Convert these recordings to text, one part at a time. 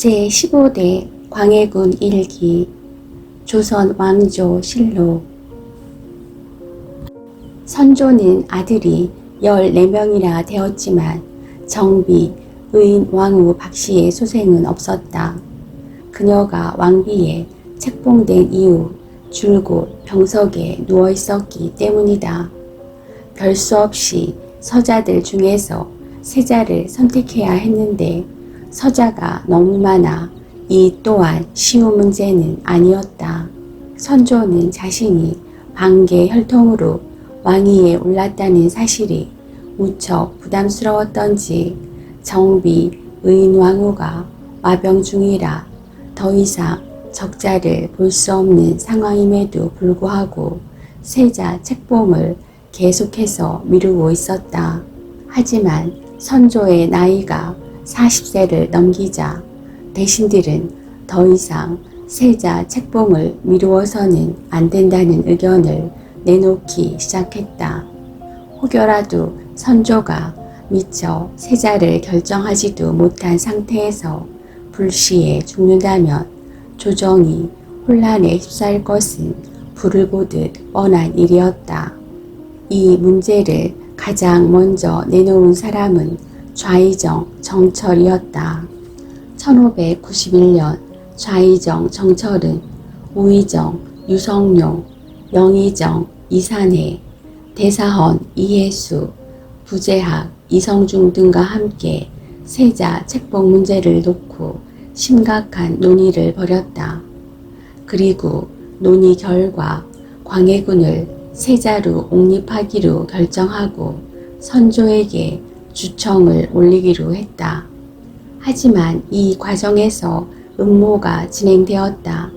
제15대 광해군 일기 조선 왕조 실록 선조는 아들이 14명이나 되었지만 정비, 의인 왕후 박씨의 소생은 없었다. 그녀가 왕비에 책봉된 이후 줄곧 병석에 누워 있었기 때문이다. 별 수 없이 서자들 중에서 세자를 선택해야 했는데 서자가 너무 많아 이 또한 쉬운 문제는 아니었다. 선조는 자신이 반개 혈통으로 왕위에 올랐다는 사실이 무척 부담스러웠던지 정비 의인왕후가 와병 중이라 더 이상 적자를 볼 수 없는 상황임에도 불구하고 세자 책봉을 계속해서 미루고 있었다. 하지만 선조의 나이가 40세를 넘기자 대신들은 더 이상 세자 책봉을 미루어서는 안 된다는 의견을 내놓기 시작했다. 혹여라도 선조가 미처 세자를 결정하지도 못한 상태에서 불시에 죽는다면 조정이 혼란에 휩싸일 것은 불을 보듯 뻔한 일이었다. 이 문제를 가장 먼저 내놓은 사람은 좌이정 정철이었다. 1591년 좌이정 정철은 우이정 유성룡, 영의정 이산해, 대사헌 이해수, 부재학 이성중 등과 함께 세자 책봉 문제를 놓고 심각한 논의를 벌였다. 그리고 논의 결과 광해군을 세자로 옹립하기로 결정하고 선조에게 주청을 올리기로 했다. 하지만 이 과정에서 음모가 진행되었다.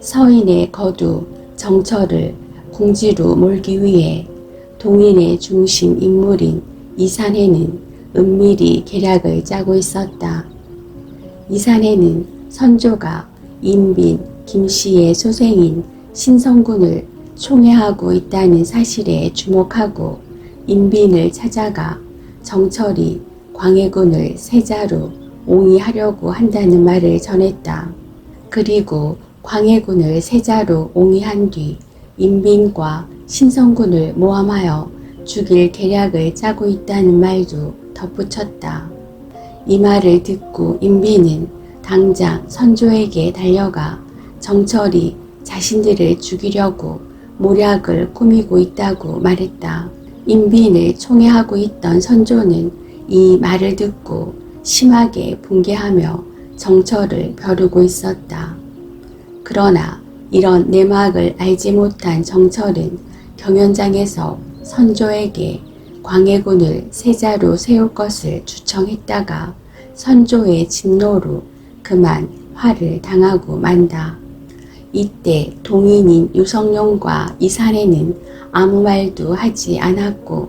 서인의 거두 정철을 궁지로 몰기 위해 동인의 중심 인물인 이산해는 은밀히 계략을 짜고 있었다. 이산해는 선조가 인빈 김씨의 소생인 신성군을 총애하고 있다는 사실에 주목하고 인빈을 찾아가 정철이 광해군을 세자로 옹이하려고 한다는 말을 전했다. 그리고 광해군을 세자로 옹이한 뒤 인빈과 신성군을 모함하여 죽일 계략을 짜고 있다는 말도 덧붙였다. 이 말을 듣고 인빈은 당장 선조에게 달려가 정철이 자신들을 죽이려고 모략을 꾸미고 있다고 말했다. 인빈을 총애하고 있던 선조는 이 말을 듣고 심하게 붕괴하며 정철을 벼르고 있었다. 그러나 이런 내막을 알지 못한 정철은 경연장에서 선조에게 광해군을 세자로 세울 것을 주청했다가 선조의 진노로 그만 화를 당하고 만다. 이때 동인인 유성룡과 이산해는 아무 말도 하지 않았고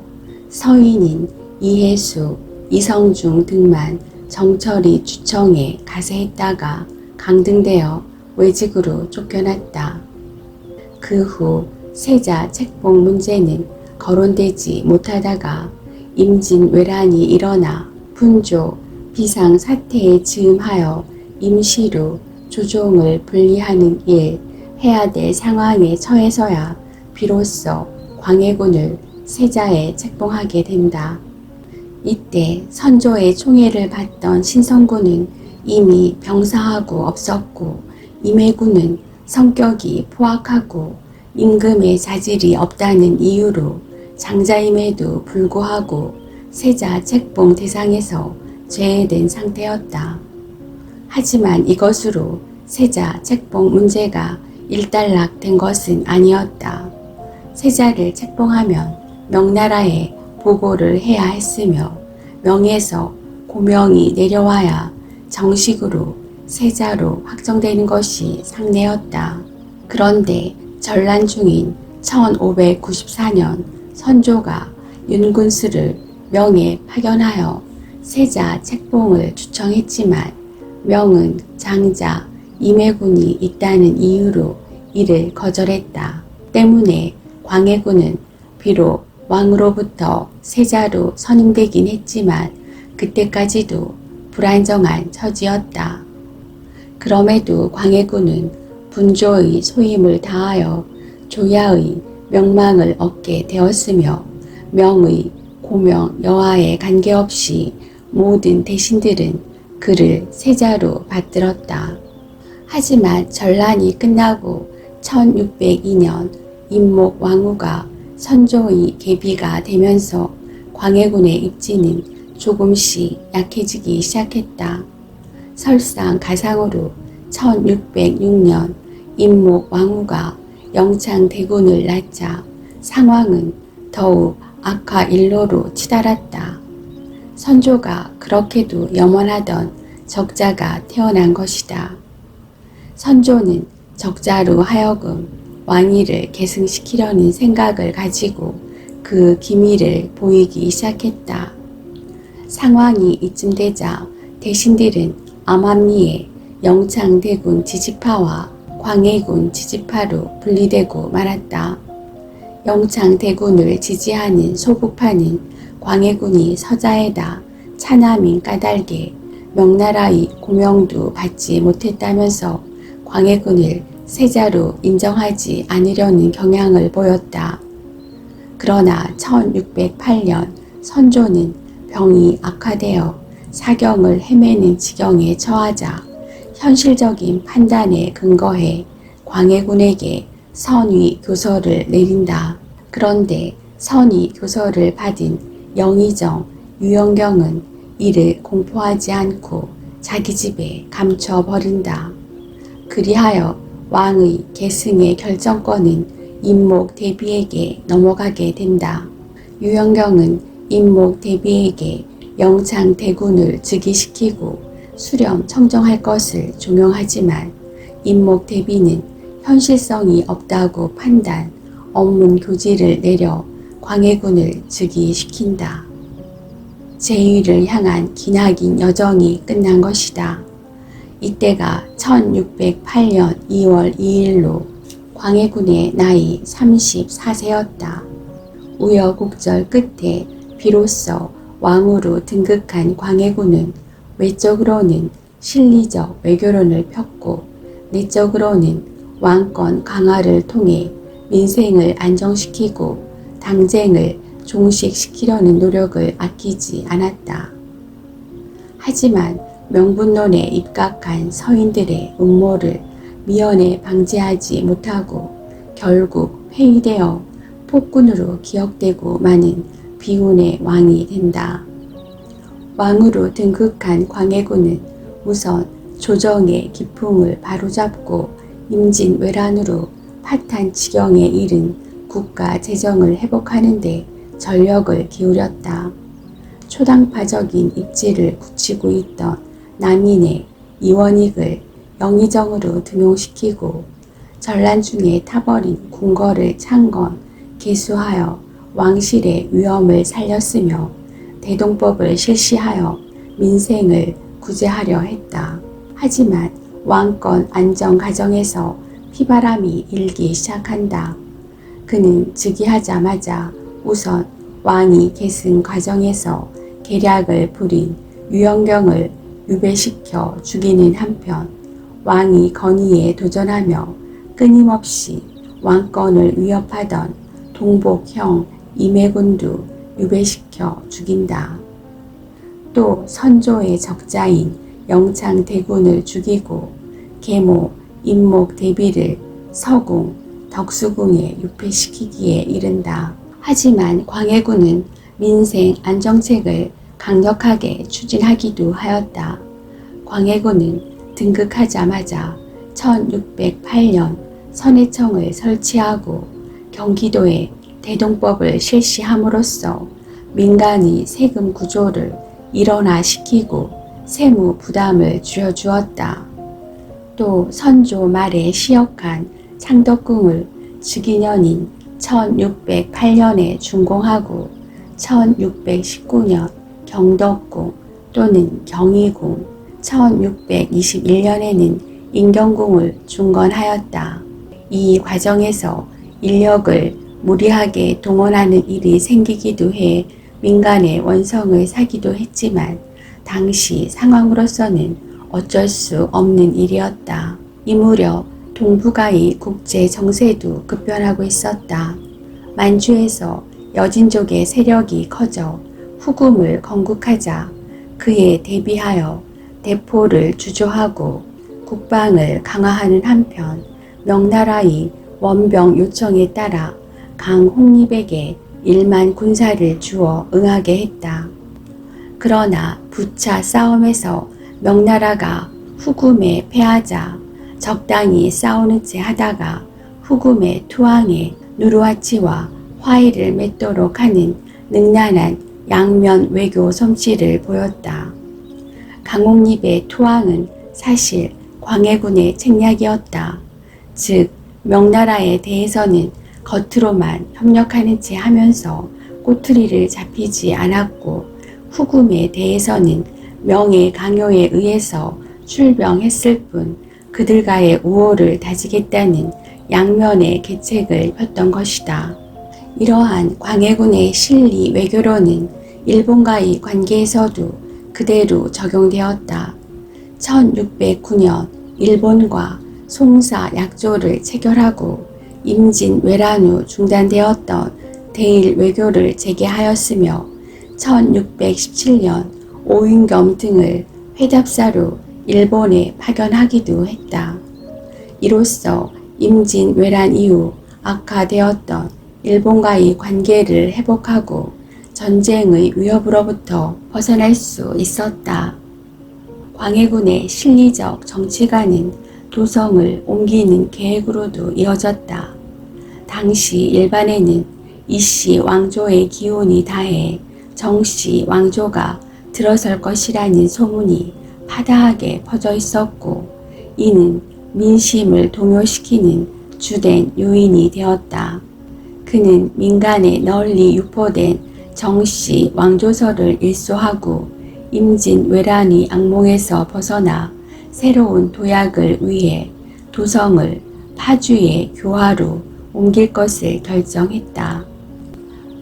서인인 이해수, 이성중 등만 정철이 주청에 가세했다가 강등되어 외직으로 쫓겨났다. 그 후 세자 책봉 문제는 거론되지 못하다가 임진 왜란이 일어나 분조, 비상 사태에 즈음하여 임시로 조종을 분리하는 일 해야 될 상황에 처해서야 비로소 광해군을 세자에 책봉하게 된다. 이때 선조의 총애를 받던 신성군은 이미 병사하고 없었고 임해군은 성격이 포악하고 임금의 자질이 없다는 이유로 장자임에도 불구하고 세자 책봉 대상에서 제외된 상태였다. 하지만 이것으로 세자 책봉 문제가 일단락된 것은 아니었다. 세자를 책봉하면 명나라에 보고를 해야 했으며 명에서 고명이 내려와야 정식으로 세자로 확정되는 것이 상례였다. 그런데 전란 중인 1594년 선조가 윤군수를 명에 파견하여 세자 책봉을 추청했지만 명은 장자 임해군이 있다는 이유로 이를 거절했다. 때문에 광해군은 비록 왕으로부터 세자로 선임되긴 했지만 그때까지도 불안정한 처지였다. 그럼에도 광해군은 분조의 소임을 다하여 조야의 명망을 얻게 되었으며 명의 고명 여하에 관계없이 모든 대신들은 그를 세자로 받들었다. 하지만 전란이 끝나고 1602년 임목 왕후가 선조의 계비가 되면서 광해군의 입지는 조금씩 약해지기 시작했다. 설상 가상으로 1606년 임목 왕후가 영창 대군을 낳자 상황은 더욱 악화 일로로 치달았다. 선조가 그렇게도 염원하던 적자가 태어난 것이다. 선조는 적자로 하여금 왕위를 계승시키려는 생각을 가지고 그 기미를 보이기 시작했다. 상황이 이쯤 되자 대신들은 암암리에 영창대군 지지파와 광해군 지지파로 분리되고 말았다. 영창대군을 지지하는 소부파는 광해군이 서자에다 차남인 까닭에 명나라의 고명도 받지 못했다면서 광해군을 세자로 인정하지 않으려는 경향을 보였다. 그러나 1608년 선조는 병이 악화되어 사경을 헤매는 지경에 처하자 현실적인 판단에 근거해 광해군에게 선위 교서를 내린다. 그런데 선위 교서를 받은 영의정 유영경은 이를 공포하지 않고 자기 집에 감춰 버린다. 그리하여 왕의 계승의 결정권은 임목 대비에게 넘어가게 된다. 유영경은 임목 대비에게 영창 대군을 즉위시키고 수렴 청정할 것을 종용하지만 임목 대비는 현실성이 없다고 판단, 업문 교지를 내려 광해군을 즉위시킨다. 제위를 향한 기나긴 여정이 끝난 것이다. 이때가 1608년 2월 2일로 광해군의 나이 34세였다. 우여곡절 끝에 비로소 왕으로 등극한 광해군은 외적으로는 실리적 외교론을 폈고 내적으로는 왕권 강화를 통해 민생을 안정시키고 당쟁을 종식시키려는 노력을 아끼지 않았다. 하지만 명분론에 입각한 서인들의 음모를 미연에 방지하지 못하고 결국 폐위되어 폭군으로 기억되고 마는 비운의 왕이 된다. 왕으로 등극한 광해군은 우선 조정의 기풍을 바로잡고 임진왜란으로 파탄 지경에 이른 국가 재정을 회복하는데 전력을 기울였다. 초당파적인 입지를 굳히고 있던 남인의 이원익을 영의정으로 등용시키고 전란 중에 타버린 궁궐을 창건, 개수하여 왕실의 위엄을 살렸으며 대동법을 실시하여 민생을 구제하려 했다. 하지만 왕권 안정 과정에서 피바람이 일기 시작한다. 그는 즉위하자마자 우선 왕이 계승 과정에서 계략을 부린 유영경을 유배시켜 죽이는 한편 왕이 건의에 도전하며 끊임없이 왕권을 위협하던 동복형 임해군도 유배시켜 죽인다. 또 선조의 적자인 영창 대군을 죽이고 계모 임목 대비를 서궁 덕수궁에 유폐시키기에 이른다. 하지만 광해군은 민생 안정책을 강력하게 추진하기도 하였다. 광해군은 등극하자마자 1608년 선해청을 설치하고 경기도에 대동법을 실시함으로써 민간의 세금 구조를 일원화시키고 세무 부담을 줄여주었다. 또 선조 말에 시역한 창덕궁을 즉위년인 1608년에 준공하고 1619년 경덕궁 또는 경희궁, 1621년에는 인경궁을 중건하였다. 이 과정에서 인력을 무리하게 동원하는 일이 생기기도 해 민간의 원성을 사기도 했지만 당시 상황으로서는 어쩔 수 없는 일이었다. 이 무렵 동북아의 국제 정세도 급변하고 있었다. 만주에서 여진족의 세력이 커져 후금을 건국하자 그에 대비하여 대포를 주조하고 국방을 강화하는 한편 명나라의 원병 요청에 따라 강홍립에게 1만 군사를 주어 응하게 했다. 그러나 부차 싸움에서 명나라가 후금에 패하자 적당히 싸우는 채 하다가 후금의 투항에 누르하치와 화해를 맺도록 하는 능란한 양면 외교 솜씨를 보였다. 강홍립의 투항은 사실 광해군의 책략이었다. 즉 명나라에 대해서는 겉으로만 협력하는 채 하면서 꼬투리를 잡히지 않았고 후금에 대해서는 명예 강요에 의해서 출병했을 뿐 그들과의 우호를 다지겠다는 양면의 계책을 폈던 것이다. 이러한 광해군의 실리 외교로는 일본과의 관계에서도 그대로 적용되었다. 1609년 일본과 송사 약조를 체결하고 임진 외란 후 중단되었던 대일 외교를 재개하였으며 1617년 오윤겸 등을 회답사로 일본에 파견하기도 했다. 이로써 임진 외란 이후 악화되었던 일본과의 관계를 회복하고 전쟁의 위협으로부터 벗어날 수 있었다. 광해군의 실리적 정치가는 도성을 옮기는 계획으로도 이어졌다. 당시 일반에는 이씨 왕조의 기운이 다해 정씨 왕조가 들어설 것이라는 소문이 파다하게 퍼져 있었고 이는 민심을 동요시키는 주된 요인이 되었다. 그는 민간에 널리 유포된 정씨 왕조설을 일소하고 임진 외란이 악몽에서 벗어나 새로운 도약을 위해 도성을 파주의 교화로 옮길 것을 결정했다.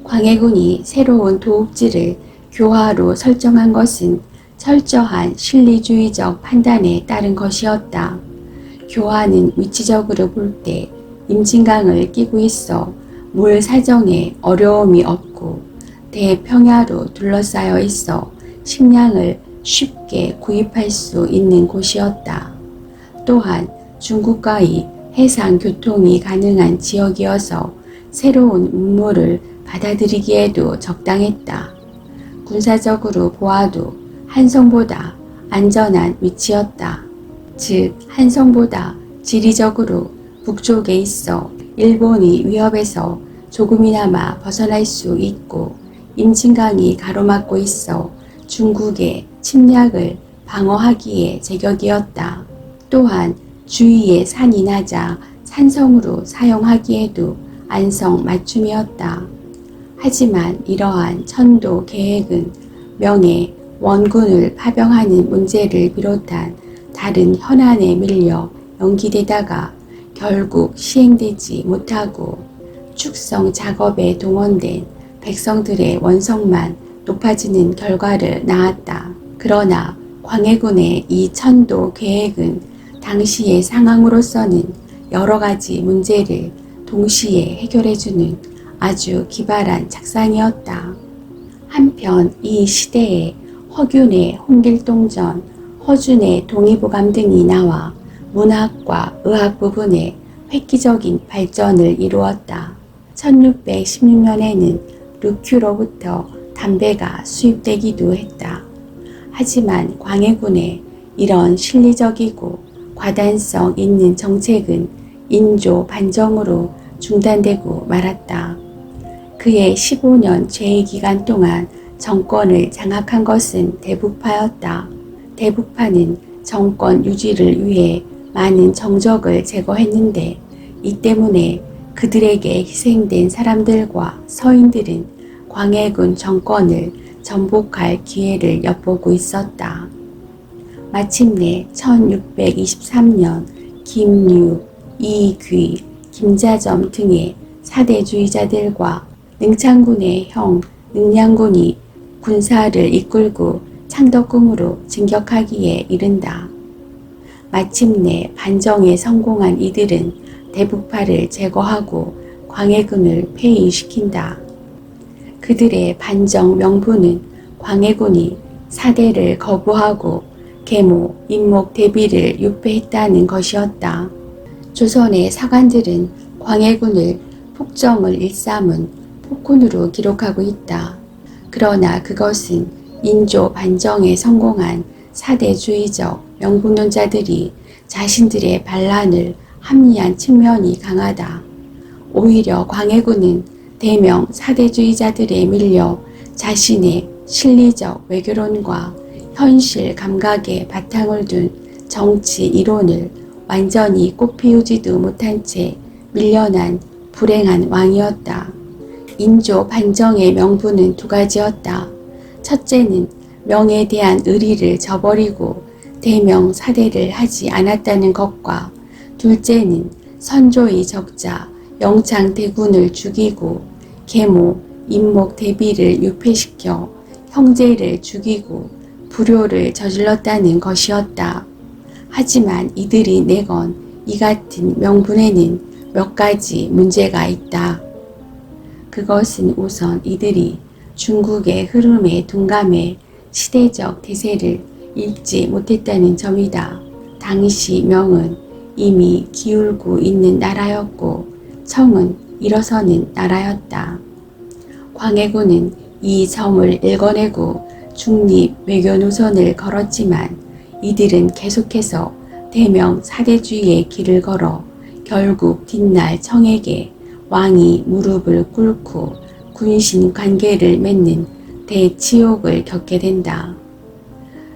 광해군이 새로운 도읍지를 교화로 설정한 것은 철저한 실리주의적 판단에 따른 것이었다. 교화는 위치적으로 볼 때 임진강을 끼고 있어 물 사정에 어려움이 없고 대평야로 둘러싸여 있어 식량을 쉽게 구입할 수 있는 곳이었다. 또한 중국과의 해상 교통이 가능한 지역이어서 새로운 문물을 받아들이기에도 적당했다. 군사적으로 보아도 한성보다 안전한 위치였다. 즉, 한성보다 지리적으로 북쪽에 있어 일본이 위협에서 조금이나마 벗어날 수 있고 임진강이 가로막고 있어 중국의 침략을 방어하기에 제격이었다. 또한 주위에 산이 낮아 산성으로 사용하기에도 안성 맞춤이었다. 하지만 이러한 천도 계획은 명예 원군을 파병하는 문제를 비롯한 다른 현안에 밀려 연기되다가 결국 시행되지 못하고 축성 작업에 동원된 백성들의 원성만 높아지는 결과를 낳았다. 그러나 광해군의 이 천도 계획은 당시의 상황으로서는 여러 가지 문제를 동시에 해결해주는 아주 기발한 착상이었다. 한편 이 시대에 허균의 홍길동전, 허준의 동의보감 등이 나와 문학과 의학 부분에 획기적인 발전을 이루었다. 1616년에는 르큐로부터 담배가 수입되기도 했다. 하지만 광해군의 이런 실리적이고 과단성 있는 정책은 인조 반정으로 중단되고 말았다. 그의 15년 재위 기간 동안 정권을 장악한 것은 대북파였다. 대북파는 정권 유지를 위해 많은 정적을 제거했는데 이 때문에 그들에게 희생된 사람들과 서인들은 광해군 정권을 전복할 기회를 엿보고 있었다. 마침내 1623년 김유, 이귀, 김자점 등의 사대주의자들과 능창군의 형 능량군이 군사를 이끌고 창덕궁으로 진격하기에 이른다. 마침내 반정에 성공한 이들은 대북파를 제거하고 광해군을 폐위시킨다. 그들의 반정 명분은 광해군이 사대를 거부하고 계모, 임목 대비를 유폐했다는 것이었다. 조선의 사관들은 광해군을 폭정을 일삼은 폭군으로 기록하고 있다. 그러나 그것은 인조 반정에 성공한 사대주의적 명분론자들이 자신들의 반란을 합리한 측면이 강하다. 오히려 광해군은 대명 사대주의자들에 밀려 자신의 실리적 외교론과 현실 감각에 바탕을 둔 정치 이론을 완전히 꽃피우지도 못한 채 밀려난 불행한 왕이었다. 인조 반정의 명분은 두 가지였다. 첫째는 명에 대한 의리를 저버리고 대명 사대를 하지 않았다는 것과 둘째는 선조의 적자 영창 대군을 죽이고 계모, 임목 대비를 유폐시켜 형제를 죽이고 불효를 저질렀다는 것이었다. 하지만 이들이 내건 이 같은 명분에는 몇 가지 문제가 있다. 그것은 우선 이들이 중국의 흐름에 둔감해 시대적 대세를 읽지 못했다는 점이다. 당시 명은 이미 기울고 있는 나라였고 청은 일어서는 나라였다. 광해군은 이 점을 읽어내고 중립 외교 노선을 걸었지만 이들은 계속해서 대명 사대주의의 길을 걸어 결국 뒷날 청에게 왕이 무릎을 꿇고 군신 관계를 맺는 대치욕을 겪게 된다.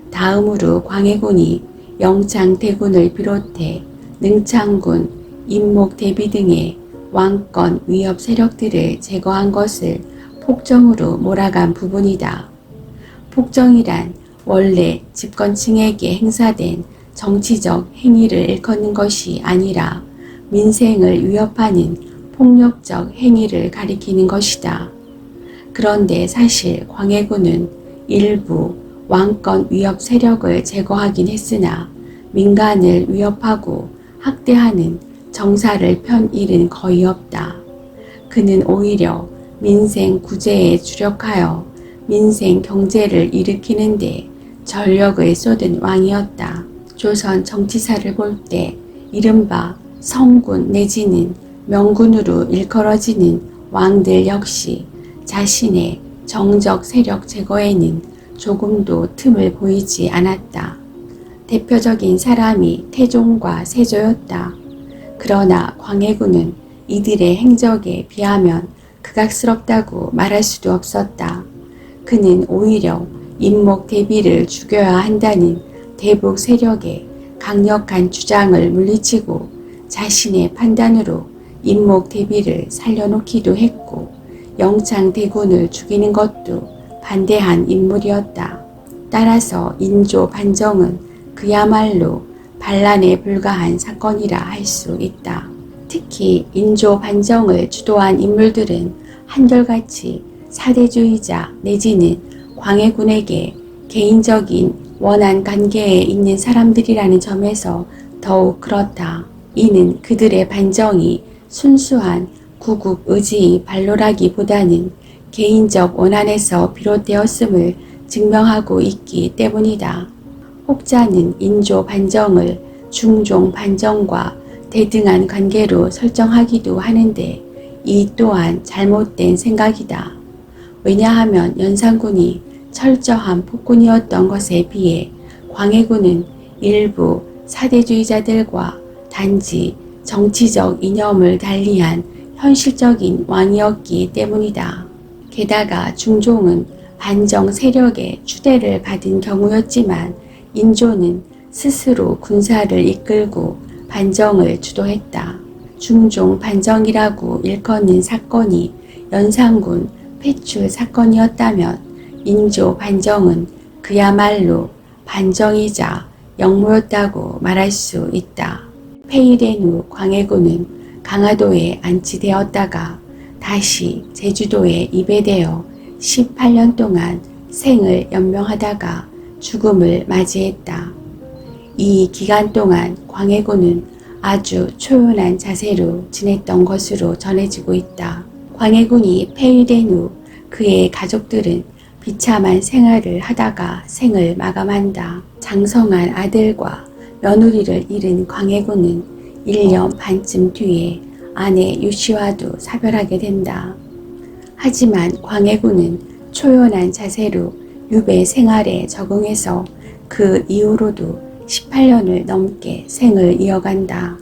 다음으로 광해군이 영창대군을 비롯해 능창군, 임목대비 등의 왕권 위협 세력들을 제거한 것을 폭정으로 몰아간 부분이다. 폭정이란 원래 집권층에게 행사된 정치적 행위를 일컫는 것이 아니라 민생을 위협하는 폭력적 행위를 가리키는 것이다. 그런데 사실 광해군은 일부 왕권 위협 세력을 제거하긴 했으나 민간을 위협하고 학대하는 정사를 편 일은 거의 없다. 그는 오히려 민생 구제에 주력하여 민생 경제를 일으키는데 전력을 쏟은 왕이었다. 조선 정치사를 볼 때 이른바 성군 내지는 명군으로 일컬어지는 왕들 역시 자신의 정적 세력 제거에는 조금도 틈을 보이지 않았다. 대표적인 사람이 태종과 세조였다. 그러나 광해군은 이들의 행적에 비하면 극악스럽다고 말할 수도 없었다. 그는 오히려 임목 대비를 죽여야 한다는 대북 세력의 강력한 주장을 물리치고 자신의 판단으로 임목 대비를 살려놓기도 했고 영창 대군을 죽이는 것도 반대한 인물이었다. 따라서 인조 반정은 그야말로 반란에 불과한 사건이라 할 수 있다. 특히 인조 반정을 주도한 인물들은 한결같이 사대주의자 내지는 광해군에게 개인적인 원한 관계에 있는 사람들이라는 점에서 더욱 그렇다. 이는 그들의 반정이 순수한 구국 의지의 발로라기보다는 개인적 원한에서 비롯되었음을 증명하고 있기 때문이다. 혹자는 인조 반정을 중종 반정과 대등한 관계로 설정하기도 하는데 이 또한 잘못된 생각이다. 왜냐하면 연산군이 철저한 폭군이었던 것에 비해 광해군은 일부 사대주의자들과 단지 정치적 이념을 달리한 현실적인 왕이었기 때문이다. 게다가 중종은 반정 세력의 추대를 받은 경우였지만 인조는 스스로 군사를 이끌고 반정을 주도했다. 중종 반정이라고 일컫는 사건이 연산군 폐출 사건이었다면 인조 반정은 그야말로 반정이자 역모였다고 말할 수 있다. 폐일된 후 광해군은 강화도에 안치되었다가 다시 제주도에 입에되어 18년 동안 생을 연명하다가 죽음을 맞이했다. 이 기간 동안 광해군은 아주 초연한 자세로 지냈던 것으로 전해지고 있다. 광해군이 폐위된 후 그의 가족들은 비참한 생활을 하다가 생을 마감한다. 장성한 아들과 며느리를 잃은 광해군은 1년 반쯤 뒤에 아내 유씨와도 사별하게 된다. 하지만 광해군은 초연한 자세로 유배 생활에 적응해서 그 이후로도 18년을 넘게 생을 이어간다.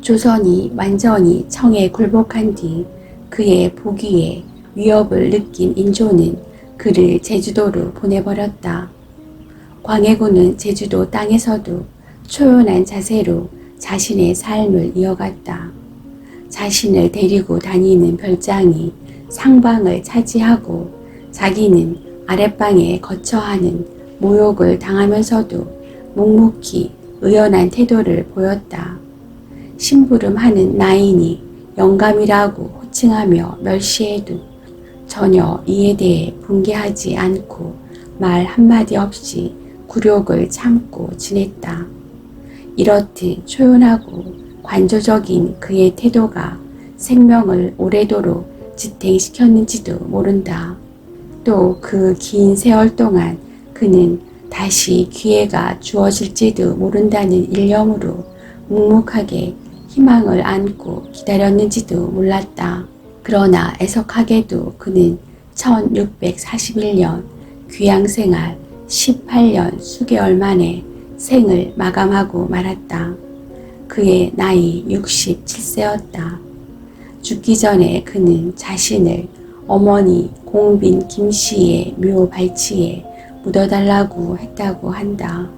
조선이 완전히 청에 굴복한 뒤 그의 보기에 위협을 느낀 인조는 그를 제주도로 보내버렸다. 광해군은 제주도 땅에서도 초연한 자세로 자신의 삶을 이어갔다. 자신을 데리고 다니는 별장이 상방을 차지하고 자기는 아랫방에 거처하는 모욕을 당하면서도 묵묵히 의연한 태도를 보였다. 심부름하는 나인이 영감이라고 호칭하며 멸시해도 전혀 이에 대해 분개하지 않고 말 한마디 없이 굴욕을 참고 지냈다. 이렇듯 초연하고 관조적인 그의 태도가 생명을 오래도록 지탱시켰는지도 모른다. 또 그 긴 세월 동안 그는 다시 기회가 주어질지도 모른다는 일념으로 묵묵하게 희망을 안고 기다렸는지도 몰랐다. 그러나 애석하게도 그는 1641년 귀양 생활 18년 수개월 만에 생을 마감하고 말았다. 그의 나이 67세였다. 죽기 전에 그는 자신을 어머니 공빈 김씨의 묘 발치에 묻어달라고 했다고 한다.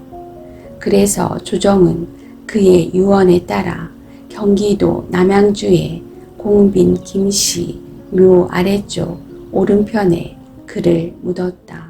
그래서 조정은 그의 유언에 따라 경기도 남양주의 공빈 김씨 묘 아래쪽 오른편에 그를 묻었다.